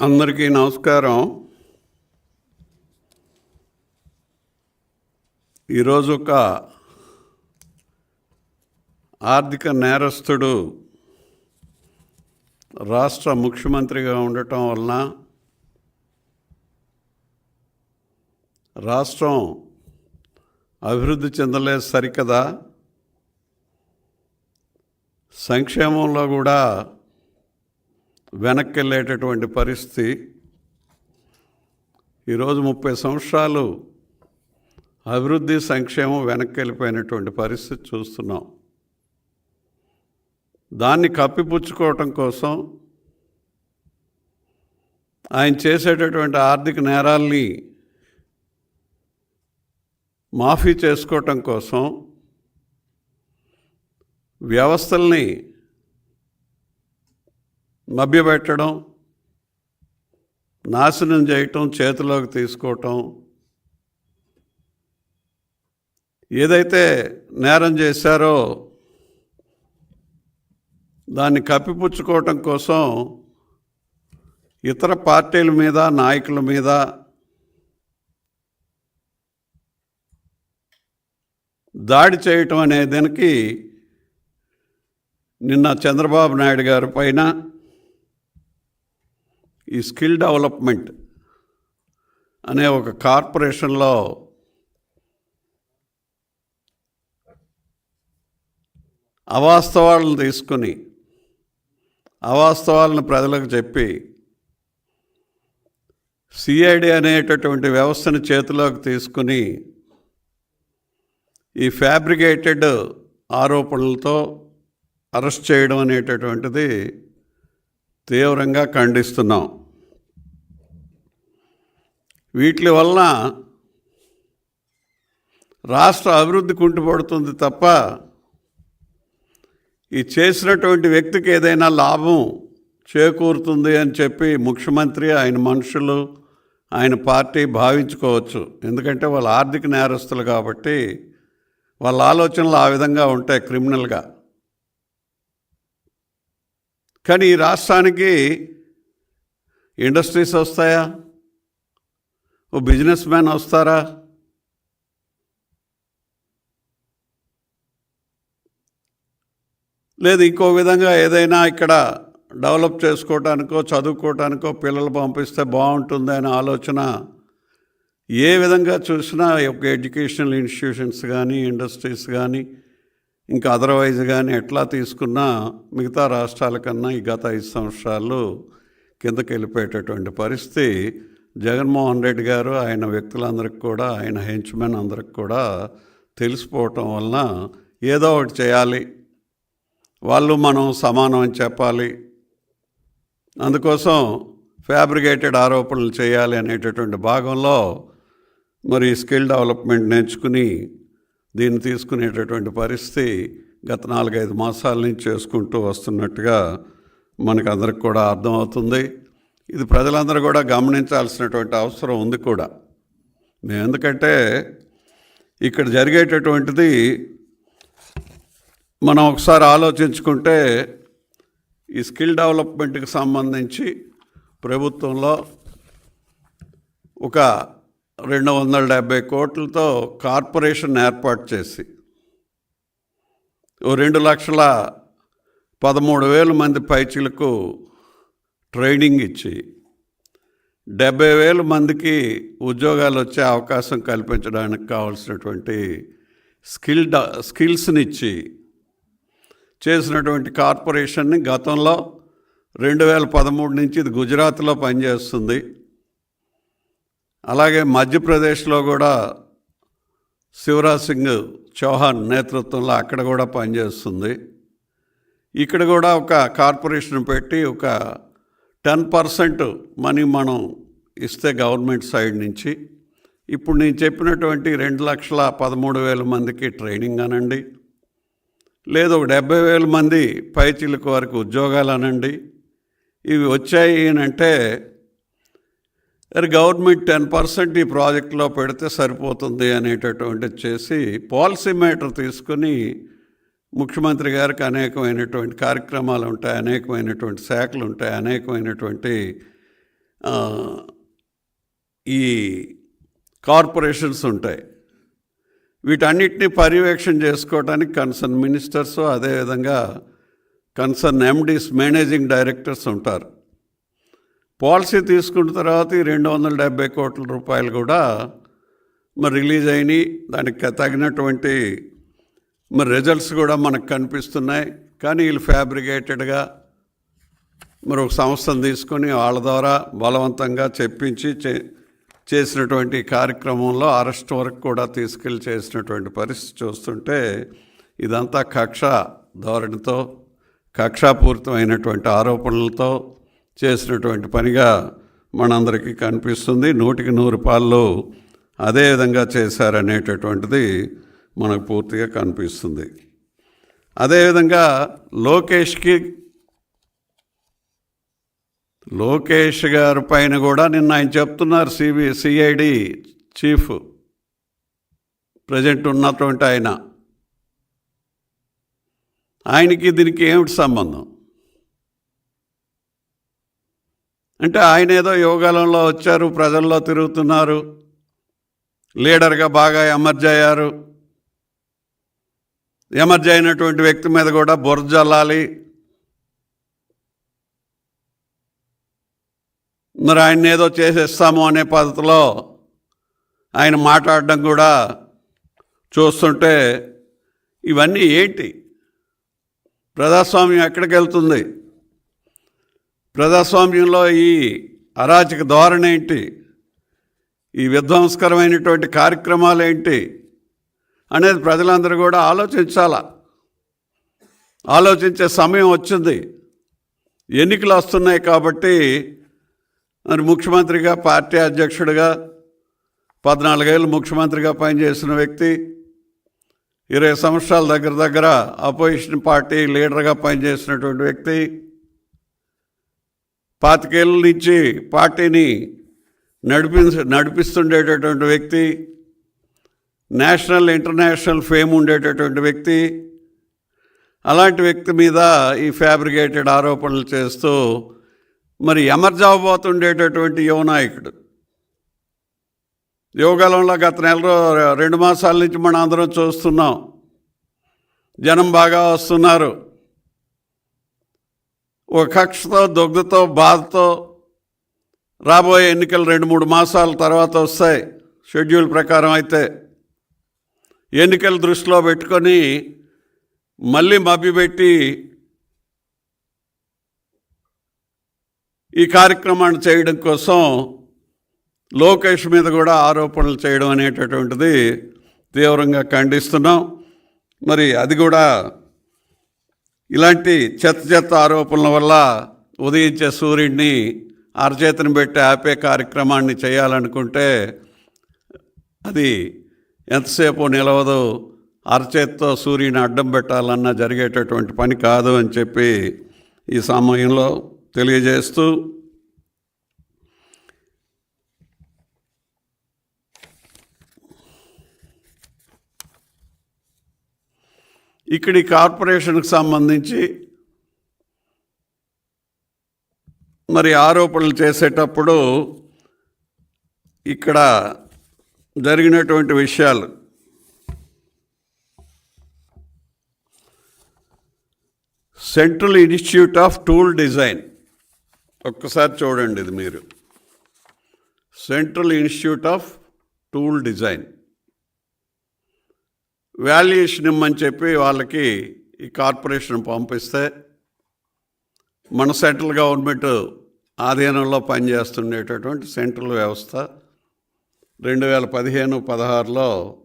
అందరికీ నమస్కారం. ఈరోజు ఒక ఆర్థిక నేరస్తుడు రాష్ట్ర ముఖ్యమంత్రిగా ఉండటం వలన రాష్ట్రం అభివృద్ధి చెందలేదు సరికదా. సంక్షేమంలో కూడా వెనక్కి వెళ్ళేటటువంటి పరిస్థితి ఈరోజు ముప్పై సంవత్సరాలు అభివృద్ధి సంక్షేమం వెనక్కి వెళ్ళిపోయినటువంటి పరిస్థితి చూస్తున్నాం. దాన్ని కప్పిపుచ్చుకోవటం కోసం ఆయన చేసేటటువంటి ఆర్థిక నేరాల్ని మాఫీ చేసుకోవటం కోసం వ్యవస్థల్ని మభ్యపెట్టడం నాశనం చేయటం చేతిలోకి తీసుకోవటం ఏదైతే నేరం చేశారో దాన్ని కప్పిపుచ్చుకోవటం కోసం ఇతర పార్టీల మీద నాయకుల మీద దాడి చేయటం అనే దానికి నిన్న చంద్రబాబు నాయుడు గారి పైన ఈ స్కిల్ డెవలప్మెంట్ అనే ఒక కార్పొరేషన్లో అవాస్తవాలను తీసుకుని అవాస్తవాలను ప్రజలకు చెప్పి సిఐడి అనేటటువంటి వ్యవస్థను చేతిలోకి తీసుకుని ఈ ఫ్యాబ్రికేటెడ్ ఆరోపణలతో అరెస్ట్ చేయడం అనేటటువంటిది తీవ్రంగా ఖండిస్తున్నాం. వీటి వలన రాష్ట్ర అభివృద్ధి కుంటుపడుతుంది తప్ప ఈ చేసినటువంటి వ్యక్తికి ఏదైనా లాభం చేకూరుతుంది అని చెప్పి ముఖ్యమంత్రి ఆయన మనుషులు ఆయన పార్టీ భావించుకోవచ్చు. ఎందుకంటే వాళ్ళు ఆర్థిక నేరస్తులు కాబట్టి వాళ్ళ ఆలోచనలు ఆ విధంగా ఉంటాయి క్రిమినల్గా. కానీ ఈ రాష్ట్రానికి ఇండస్ట్రీస్ వస్తాయా? ఓ బిజినెస్ మ్యాన్ వస్తారా? లేదు ఇంకో విధంగా ఏదైనా ఇక్కడ డెవలప్ చేసుకోవటానికో చదువుకోవటానికో పిల్లలు పంపిస్తే బాగుంటుంది అనే ఆలోచన ఏ విధంగా చూసినా ఒక ఎడ్యుకేషనల్ ఇన్స్టిట్యూషన్స్ కానీ ఇండస్ట్రీస్ కానీ ఇంకా అదర్వైజ్ కానీ ఎట్లా తీసుకున్నా మిగతా రాష్ట్రాల కన్నా ఈ గత ఐదు సంవత్సరాలు కిందకి వెళ్ళిపోయేటటువంటి పరిస్థితి. జగన్మోహన్ రెడ్డి గారు ఆయన వ్యక్తులందరికి కూడా ఆయన హెంచ్మెన్ అందరికి కూడా తెలిసిపోవటం వలన ఏదో ఒకటి చేయాలి. వాళ్ళు మనం సమానం అని చెప్పాలి. అందుకోసం ఫ్యాబ్రికేటెడ్ ఆరోపణలు చేయాలి అనేటటువంటి భాగంలో మరి స్కిల్ డెవలప్మెంట్ నేర్చుకుని దీన్ని తీసుకునేటటువంటి పరిస్థితి గత నాలుగైదు మాసాల నుంచి చేసుకుంటూ వస్తున్నట్టుగా మనకు అందరికి కూడా అర్థమవుతుంది. ఇది ప్రజలందరూ కూడా గమనించాల్సినటువంటి అవసరం ఉంది కూడా. ఎందుకంటే ఇక్కడ జరిగేటటువంటిది మనం ఒకసారి ఆలోచించుకుంటే ఈ స్కిల్ డెవలప్మెంట్కి సంబంధించి ప్రభుత్వంలో ఒక రెండు వందల డెబ్భై కోట్లతో కార్పొరేషన్ ఏర్పాటు చేసి ఓ రెండు లక్షల పదమూడు వేల మంది పైచీలకు ట్రైనింగ్ ఇచ్చి డెబ్బై వేల మందికి ఉద్యోగాలు వచ్చే అవకాశం కల్పించడానికి కావాల్సినటువంటి స్కిల్ డ స్కిల్స్ని ఇచ్చి చేసినటువంటి కార్పొరేషన్ని గతంలో రెండు వేల పదమూడు నుంచి ఇది గుజరాత్లో పనిచేస్తుంది. అలాగే మధ్యప్రదేశ్లో కూడా శివరాజ్ సింగ్ చౌహాన్ నేతృత్వంలో అక్కడ కూడా పనిచేస్తుంది. ఇక్కడ కూడా ఒక కార్పొరేషన్ పెట్టి ఒక టెన్ పర్సెంట్ మనీ మనం ఇస్తే గవర్నమెంట్ సైడ్ నుంచి. ఇప్పుడు నేను చెప్పినటువంటి రెండు లక్షల పదమూడు వేల మందికి ట్రైనింగ్ అనండి. లేదు ఒక డెబ్బై వేల మంది పైచిలకు వరకు ఉద్యోగాలు అనండి. ఇవి వచ్చాయి అంటే మరి గవర్నమెంట్ టెన్ పర్సెంట్ ఈ ప్రాజెక్ట్లో పెడితే సరిపోతుంది అనేటటువంటి చేసి పాలసీ మేటర్ తీసుకుని ముఖ్యమంత్రి గారికి అనేకమైనటువంటి కార్యక్రమాలు ఉంటాయి అనేకమైనటువంటి శాఖలు ఉంటాయి అనేకమైనటువంటి ఈ కార్పొరేషన్స్ ఉంటాయి. వీటన్నిటిని పర్యవేక్షణ చేసుకోవడానికి కన్సర్న్ మినిస్టర్స్ అదేవిధంగా కన్సర్న్ ఎండీస్ మేనేజింగ్ డైరెక్టర్స్ ఉంటారు. పాలసీ తీసుకున్న తర్వాత ఈ రెండు వందల డెబ్బై కోట్ల రూపాయలు కూడా మరి రిలీజ్ అయినాయి. దానికి తగినటువంటి మరి రిజల్ట్స్ కూడా మనకు కనిపిస్తున్నాయి. కానీ వీళ్ళు ఫ్యాబ్రికేటెడ్గా మరి ఒక సంస్థను తీసుకొని వాళ్ళ ద్వారా బలవంతంగా చెప్పించి చే చేసినటువంటి కార్యక్రమంలో అరెస్ట్ వరకు కూడా తీసుకెళ్ళి చేసినటువంటి పరిస్థితి చూస్తుంటే ఇదంతా కక్ష ధోరణితో కక్షాపూరితమైనటువంటి ఆరోపణలతో చేసినటువంటి పనిగా మనందరికీ కనిపిస్తుంది. నూటికి నూరు పాళ్ళు అదే విధంగా చేశారనేటటువంటిది మనకు పూర్తిగా కనిపిస్తుంది. అదేవిధంగా లోకేష్కి లోకేష్ గారి పైన కూడా నిన్న ఆయన చెప్తున్నారు సిబి సిఐడి చీఫ్ ప్రజెంట్ ఉన్నటువంటి ఆయన. ఆయనకి దీనికి ఏమిటి సంబంధం? అంటే ఆయన ఏదో యోగాలంలో వచ్చారు ప్రజల్లో తిరుగుతున్నారు లీడర్గా బాగా ఎమర్జ్ అయ్యారు. ఎమర్జ్ అయినటువంటి వ్యక్తి మీద కూడా బుర్రజల్లాలి మరి ఆయన ఏదో చేసేస్తాము అనే పద్ధతిలో ఆయన మాట్లాడడం కూడా చూస్తుంటే ఇవన్నీ ఏంటి? ప్రజాస్వామ్యం ఎక్కడికి వెళ్తుంది? ప్రజాస్వామ్యంలో ఈ అరాచక ధోరణి ఏంటి? ఈ విధ్వంసకరమైనటువంటి కార్యక్రమాలు ఏంటి? అనేది ప్రజలందరూ కూడా ఆలోచించాల? ఆలోచించే సమయం వచ్చింది. ఎన్నికలు వస్తున్నాయి కాబట్టి మరి ముఖ్యమంత్రిగా పార్టీ అధ్యక్షుడిగా పద్నాలుగేళ్ళు ముఖ్యమంత్రిగా పనిచేసిన వ్యక్తి ఇరవై సంవత్సరాల దగ్గర దగ్గర అపోజిషన్ పార్టీ లీడర్గా పనిచేసినటువంటి వ్యక్తి పాతికేళ్ళ నుంచి పార్టీని నడిపి నడిపిస్తుండేటటువంటి వ్యక్తి నేషనల్ ఇంటర్నేషనల్ ఫేమ్ ఉండేటటువంటి వ్యక్తి అలాంటి వ్యక్తి మీద ఈ ఫ్యాబ్రికేటెడ్ ఆరోపణలు చేస్తూ మరి ఎమర్జావబోతుండేటటువంటి యువ నాయకుడు. యువకాలంలో గత నెల రెండు మాసాల నుంచి మనం అందరం చూస్తున్నాం. జనం బాగా వస్తున్నారు. ఒక కక్షతో దుగ్ధతో బాధతో రాబోయే ఎన్నికలు రెండు మూడు మాసాల తర్వాత వస్తాయి. షెడ్యూల్ ప్రకారం అయితే ఎన్నికలు దృష్టిలో పెట్టుకొని మళ్ళీ మభ్యపెట్టి ఈ కార్యక్రమాన్ని చేయడం కోసం లోకేష్ మీద కూడా ఆరోపణలు చేయడం అనేటటువంటిది తీవ్రంగా ఖండిస్తున్నాం. మరి అది కూడా ఇలాంటి చెత్త చెత్త ఆరోపణల వల్ల ఉదయించే సూర్యుడిని అరచేతిని పెట్టి ఆపే కార్యక్రమాన్ని చేయాలనుకుంటే అది ఎంతసేపు నిలవదు. అరచేత్తో సూర్యుని అడ్డం పెట్టాలన్నా జరిగేటటువంటి పని కాదు అని చెప్పి ఈ సమయంలో తెలియజేస్తూ ఇక్కడి కార్పొరేషన్కు సంబంధించి మరి ఆరోపణలు చేసేటప్పుడు ఇక్కడ జరిగినటువంటి విషయాలు. Central Institute of Tool Design. ఒక్కసారి చూడండి ఇది మీరు. Central Institute of Tool Design. Valuation ఇమ్మని చెప్పి వాళ్ళకి ఈ కార్పొరేషన్ పంపిస్తే మన సెంట్రల్ గవర్నమెంట్ ఆధీనంలో పనిచేస్తుండేటటువంటి సెంట్రల్ వ్యవస్థ రెండు వేల పదిహేను పదహారులో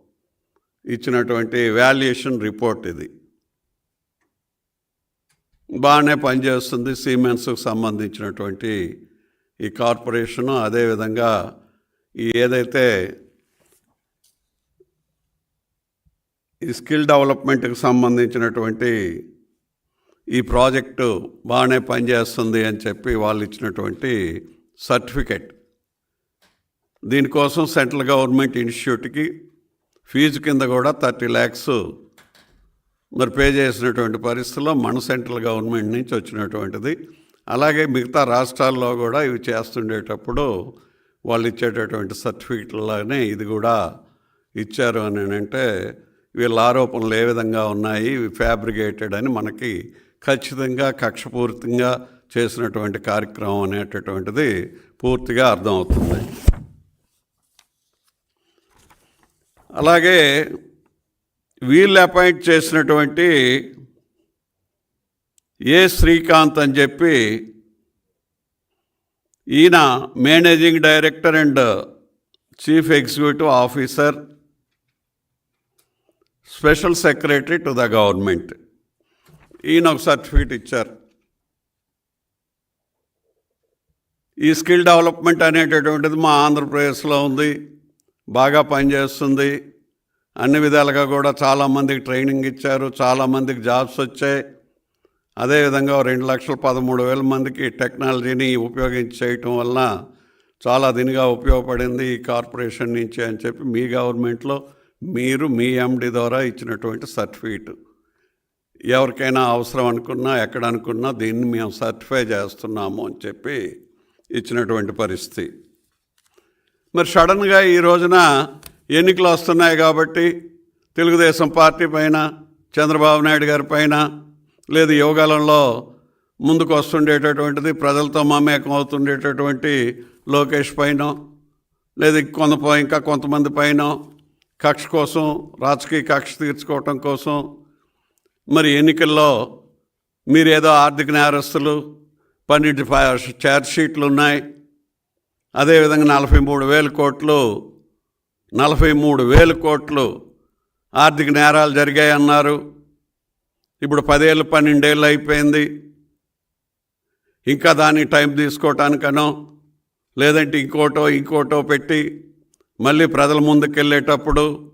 ఇచ్చినటువంటి వాల్యుయేషన్ రిపోర్ట్ ఇది. బాగానే పనిచేస్తుంది. సిమెంట్స్కి సంబంధించినటువంటి ఈ కార్పొరేషను. అదేవిధంగా ఈ ఏదైతే ఈ స్కిల్ డెవలప్మెంట్కి సంబంధించినటువంటి ఈ ప్రాజెక్టు బాగానే పనిచేస్తుంది అని చెప్పి వాళ్ళు ఇచ్చినటువంటి సర్టిఫికెట్. దీనికోసం సెంట్రల్ గవర్నమెంట్ ఇన్స్టిట్యూట్కి ఫీజు కింద కూడా థర్టీ ల్యాక్స్ మరి పే చేసినటువంటి పరిస్థితుల్లో మన సెంట్రల్ గవర్నమెంట్ నుంచి వచ్చినటువంటిది. అలాగే మిగతా రాష్ట్రాల్లో కూడా ఇవి చేస్తుండేటప్పుడు వాళ్ళు ఇచ్చేటటువంటి సర్టిఫికెట్లనే ఇది కూడా ఇచ్చారు అని అంటే వీళ్ళ ఆరోపణలు ఏ విధంగా ఉన్నాయి ఫ్యాబ్రికేటెడ్ అని మనకి ఖచ్చితంగా కక్షపూరితంగా చేసినటువంటి కార్యక్రమం అనేటటువంటిది పూర్తిగా అర్థమవుతుంది. అలాగే వీళ్ళు అపాయింట్ చేసినటువంటి ఏ శ్రీకాంత్ అని చెప్పి ఈయన managing director and chief executive officer special secretary to the government. ఈయన ఒక సర్టిఫికేట్ ఇచ్చారు. ఈ స్కిల్ డెవలప్మెంట్ అనేటటువంటిది మా ఆంధ్రప్రదేశ్లో ఉంది. బాగా పనిచేస్తుంది. అన్ని విధాలుగా కూడా చాలామందికి ట్రైనింగ్ ఇచ్చారు. చాలామందికి జాబ్స్ వచ్చాయి. అదేవిధంగా రెండు లక్షల పదమూడు వేల మందికి టెక్నాలజీని ఉపయోగించి చేయటం వలన చాలా దీనిగా ఉపయోగపడింది ఈ కార్పొరేషన్ నుంచి అని చెప్పి మీ గవర్నమెంట్లో మీరు మీ ఎండి ద్వారా ఇచ్చినటువంటి సర్టిఫికేట్. ఎవరికైనా అవసరం అనుకున్నా ఎక్కడ అనుకున్నా దీన్ని మేము సర్టిఫై చేస్తున్నాము అని చెప్పి ఇచ్చినటువంటి పరిస్థితి. మరి సడన్గా ఈ రోజున ఎన్నికలు వస్తున్నాయి కాబట్టి తెలుగుదేశం పార్టీ పైన చంద్రబాబు నాయుడు గారి పైన లేదు యోగాలంలో ముందుకు వస్తుండేటటువంటిది ప్రజలతో మమేకం అవుతుండేటటువంటి లోకేష్ పైన లేదు కొంత ఇంకా కొంతమంది పైన కక్ష కోసం రాజకీయ కక్ష తీర్చుకోవటం కోసం మరి ఎన్నికల్లో మీరేదో ఆర్థిక నేరస్తులు పన్నెండు ఛార్జ్ షీట్లు ఉన్నాయి. అదేవిధంగా నలభై మూడు వేల కోట్లు నలభై మూడు వేల కోట్లు ఆర్థిక నేరాలు జరిగాయన్నారు. ఇప్పుడు పదేళ్ళు పన్నెండేళ్ళు అయిపోయింది. ఇంకా దాన్ని టైం తీసుకోవటానికనో లేదంటే ఇంకోటో ఇంకోటో పెట్టి మళ్ళీ ప్రజల ముందుకెళ్ళేటప్పుడు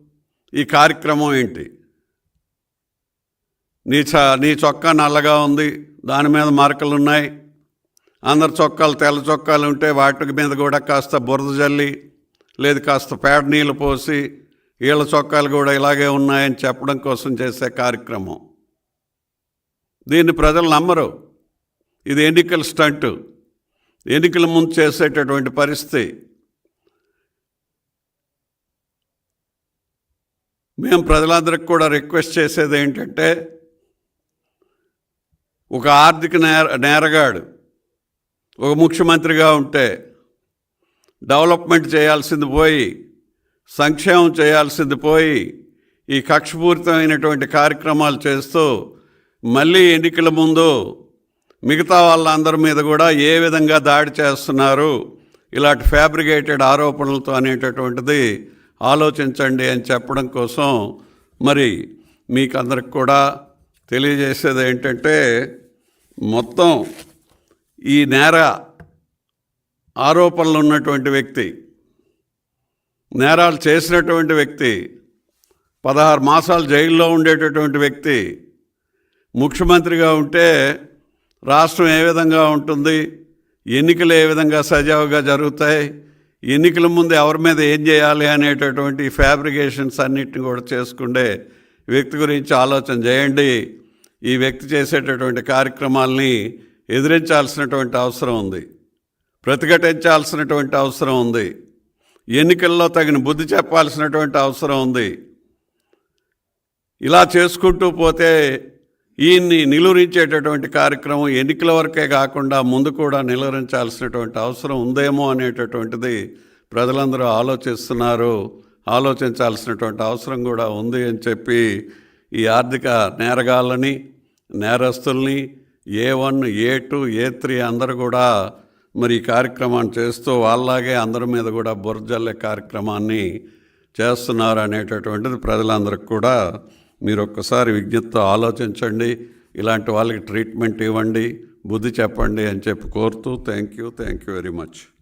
ఈ కార్యక్రమం ఏంటి? నీ చ నీ చొక్కా నల్లగా ఉంది దాని మీద మార్కులు ఉన్నాయి. అందరి చొక్కాలు తెల్ల చొక్కాలు ఉంటే వాటి మీద కూడా కాస్త బురద జల్లి లేదు కాస్త పేడ నీళ్ళు పోసి వీళ్ళ చొక్కాలు కూడా ఇలాగే ఉన్నాయని చెప్పడం కోసం చేసే కార్యక్రమం. దీన్ని ప్రజలు నమ్మరు. ఇది ఎన్నికల స్టంట్. ఎన్నికల ముందు చేసేటటువంటి పరిస్థితి. మేము ప్రజలందరికి కూడా రిక్వెస్ట్ చేసేది ఏంటంటే ఒక ఆర్థిక నేర నేరగాడు ఒక ముఖ్యమంత్రిగా ఉంటే డెవలప్మెంట్ చేయాల్సింది పోయి సంక్షేమం చేయాల్సింది పోయి ఈ కక్షపూరితమైనటువంటి కార్యక్రమాలు చేస్తూ మళ్ళీ ఎన్నికల ముందు మిగతా వాళ్ళందరి మీద కూడా ఏ విధంగా దాడి చేస్తున్నారు ఇలాంటి ఫ్యాబ్రికేటెడ్ ఆరోపణలతో అనేటటువంటిది ఆలోచించండి అని చెప్పడం కోసం మరి మీకు అందరికి కూడా తెలియజేసేది ఏంటంటే మొత్తం ఈ నేర ఆరోపణలు ఉన్నటువంటి వ్యక్తి నేరాలు చేసినటువంటి వ్యక్తి పదహారు మాసాలు జైల్లో ఉండేటటువంటి వ్యక్తి ముఖ్యమంత్రిగా ఉంటే రాష్ట్రం ఏ విధంగా ఉంటుంది ఎన్నికలు ఏ విధంగా సజావుగా జరుగుతాయి ఎన్నికల ముందు ఎవరి మీద ఏం చేయాలి అనేటటువంటి ఫ్యాబ్రికేషన్స్ అన్నిటిని కూడా చేసుకుండే వ్యక్తి గురించి ఆలోచన చేయండి. ఈ వ్యక్తి చేసేటటువంటి కార్యక్రమాల్ని ఎదిరించాల్సినటువంటి అవసరం ఉంది. ప్రతిఘటించాల్సినటువంటి అవసరం ఉంది. ఎన్నికల్లో తగిన బుద్ధి చెప్పాల్సినటువంటి అవసరం ఉంది. ఇలా చేసుకుంటూ పోతే ఈయన్ని నిలువరించేటటువంటి కార్యక్రమం ఎన్నికల వరకే కాకుండా ముందు కూడా నిలువరించాల్సినటువంటి అవసరం ఉందేమో అనేటటువంటిది ప్రజలందరూ ఆలోచిస్తున్నారు. ఆలోచించాల్సినటువంటి అవసరం కూడా ఉంది అని చెప్పి ఈ ఆర్థిక నేరగాళ్ళని నేరస్తుల్ని A one A two A three అందరూ కూడా మరి ఈ కార్యక్రమాన్ని చేస్తూ వాళ్ళలాగే అందరి మీద కూడా బురజల్లే కార్యక్రమాన్ని చేస్తున్నారు అనేటటువంటిది ప్రజలందరికి కూడా మీరు ఒక్కసారి విజ్ఞప్తితో ఆలోచించండి. ఇలాంటి వాళ్ళకి ట్రీట్మెంట్ ఇవ్వండి. బుద్ధి చెప్పండి అని చెప్పి కోరుతూ thank you thank you very much.